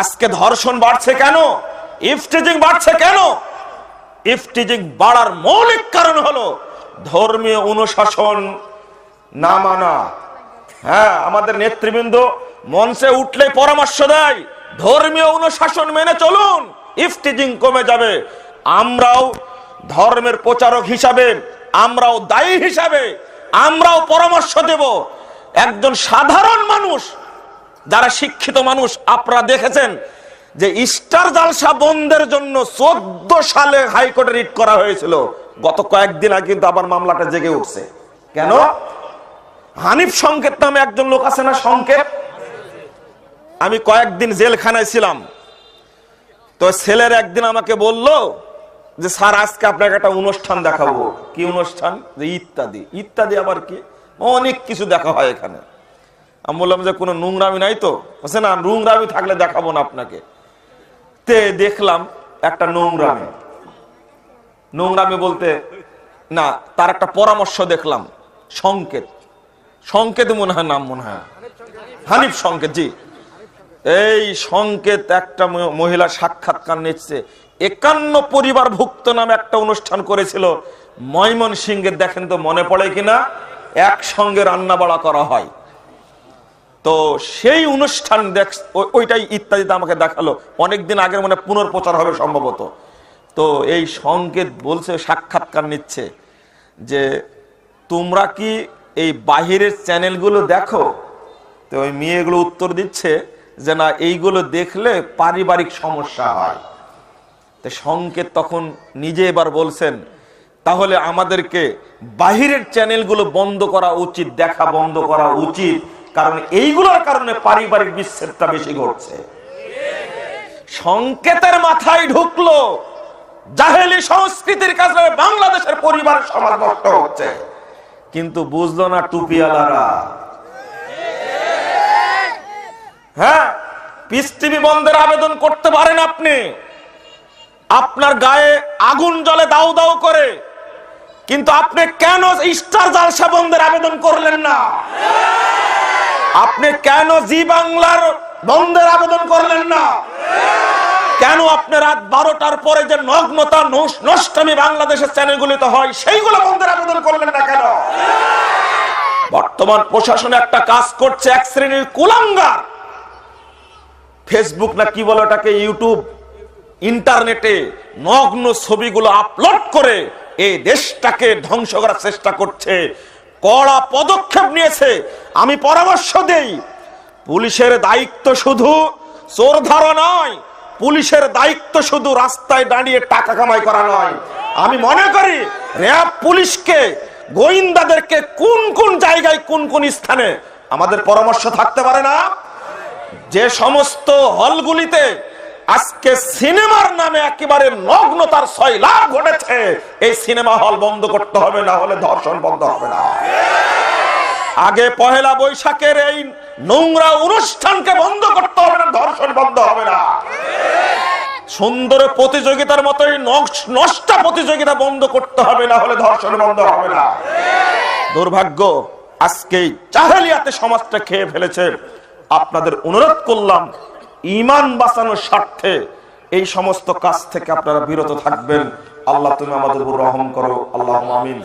আজকে ধর্ষণ বাড়ছে কেন? ইফটিজিং বাড়ছে কেন? ইফটিজিং বাড়ার মৌলিক কারণ হলো ধর্মীয় অনুশাসন না মানা। হ্যাঁ আমাদের নেতৃবৃন্দ মঞ্চে উঠলে পরামর্শ দেয়, ধর্মীয় অনুশাসন মেনে চলুন ইফটিজিং কমে যাবে। আমরাও ধর্মের প্রচারক হিসাবে, আমরাও দায়ী হিসাবে, আমরাও পরামর্শ দেব। একজন সাধারণ মানুষ যারা শিক্ষিত মানুষ, আপনারা দেখেছেন যে ইস্টার জালসা বন্ধের জন্য চোদ্দ সালে হাইকোর্টে রিট করা হয়েছিল। গত কয়েকদিন আগে কিন্তু আবার মামলাটা জেগে উঠছে। কেন? হানিফ সংকেত নামে একজন লোক আছে না সংকেত? আমি কয়েকদিন জেলখানায় ছিলাম। তো ছেলের একদিন আমাকে বলল যে, স্যার, আজকে আপনাকে একটা অনুষ্ঠান দেখাবো। কি অনুষ্ঠান? যে ইত্যাদি। ইত্যাদি আবার কি? অনেক কিছু দেখা হয় এখানে। আমি বললাম যে কোনো নোংরামি নাই তো? বলছে, না, নোংরামি থাকলে দেখাবো না আপনাকে। তে দেখলাম একটা নোংরামি। নোংরামি বলতে, না, তার একটা পরামর্শ দেখলাম, সংকেত। সংকেত মনে হয় নাম, মনে হয়। হানিফ সংকেত, জি। এই সংকেত একটা মহিলা সাক্ষাৎকার নিচ্ছে। একান্ন পরিবার ভুক্ত নামে একটা অনুষ্ঠান করেছিল। ময়মন সিংহের দেখেন তো মনে পড়ে কিনা? একসঙ্গে রান্না বাড়া করা হয়। তো সেই অনুষ্ঠান দেখ ওইটাই ইত্যাদিতে আমাকে দেখাল। অনেকদিন আগের মানে পুনর্প্রচার হবে সম্ভবত। তো এই সংকেত বলছে, সাক্ষাৎকার নিচ্ছে যে, তোমরা কি এই বাহিরের চ্যানেলগুলো দেখো? তো ওই মেয়েগুলো উত্তর দিচ্ছে যে, না, এইগুলো দেখলে পারিবারিক সমস্যা হয়। তো সংকেত তখন নিজে এবার বলছেন, তাহলে আমাদেরকে বাহিরের চ্যানেলগুলো বন্ধ করা উচিত, দেখা বন্ধ করা উচিত। কারণ এইগুলোর কারণে পারিবারিক বিচ্ছেদটা বেশি ঘটছে। সংকেতের মাথায় ঢুকলো, জাহেলি সংস্কৃতির কাছে বাংলাদেশের পরিবার সমাজ নষ্ট হচ্ছে। কিন্তু বুঝলো না টুপিওয়ালারা? হ্যাঁ পিস বন্ধের আবেদন করতে পারেন আপনি। আপনার গায়ে আগুন জলে দাউ দাউ করে। কিন্তু আপনি কেন স্টার জালসা বন্ধের আবেদন করলেন না? আপনি কেন জি বাংলার বন্ধের আবেদন করলেন না? কেন আপনি রাত বারোটার পরে যে নগ্নতা নষ্টামি বাংলাদেশের চ্যানেলগুলিতে হয়, সেইগুলো বন্ধের আবেদন করলেন না কেন? বর্তমান প্রশাসন একটা কাজ করছে, এক শ্রেণির কুলাঙ্গার। ফেসবুক না কি বলে ওটাকে? ইউটিউব ইন্টারনেটে নগ্ন ছবিগুলো আপলোড করে এই দেশটাকে ধ্বংস করার চেষ্টা করছে। কড়া পদক্ষেপ নিয়েছে আমি পরামর্শ দেই, পুলিশের দায়িত্ব শুধু চোর ধরা নয়, পুলিশের দায়িত্ব শুধু রাস্তায় দাঁড়িয়ে টাকা কামাই করা নয়। আমি মনে করি, র্যাব পুলিশকে, গোয়েন্দাদেরকে কোন কোন জায়গায়, কোন কোন স্থানে আমাদের পরামর্শ থাকতে পারে না? যে সমস্ত হলগুলিতে আজকে সিনেমার নামে একেবারে নগ্নতার লাভ ঘটেছে, এই সিনেমা হল বন্ধ করতে হবে, না হলে ধর্ষণ বন্ধ হবে না। আগে পহেলা বৈশাখের এই নোংরা অনুষ্ঠানকে বন্ধ করতে হবে না, ধর্ষণ বন্ধ হবে না। সুন্দর প্রতিযোগিতার মতোই নষ্ট- প্রতিযোগিতা বন্ধ করতে হবে, না হলে ধর্ষণ বন্ধ হবে না। দুর্ভাগ্য আজকে চাহালিয়াতে সমাজটা খেয়ে ফেলেছে। আপনাদের অনুরোধ করলাম, ইমান বাঁচানোর স্বার্থে এই সমস্ত কাজ থেকে আপনারা বিরত থাকবেন। আল্লাহ তুমি আমাদের রহম করো। আল্লাহ আমিন।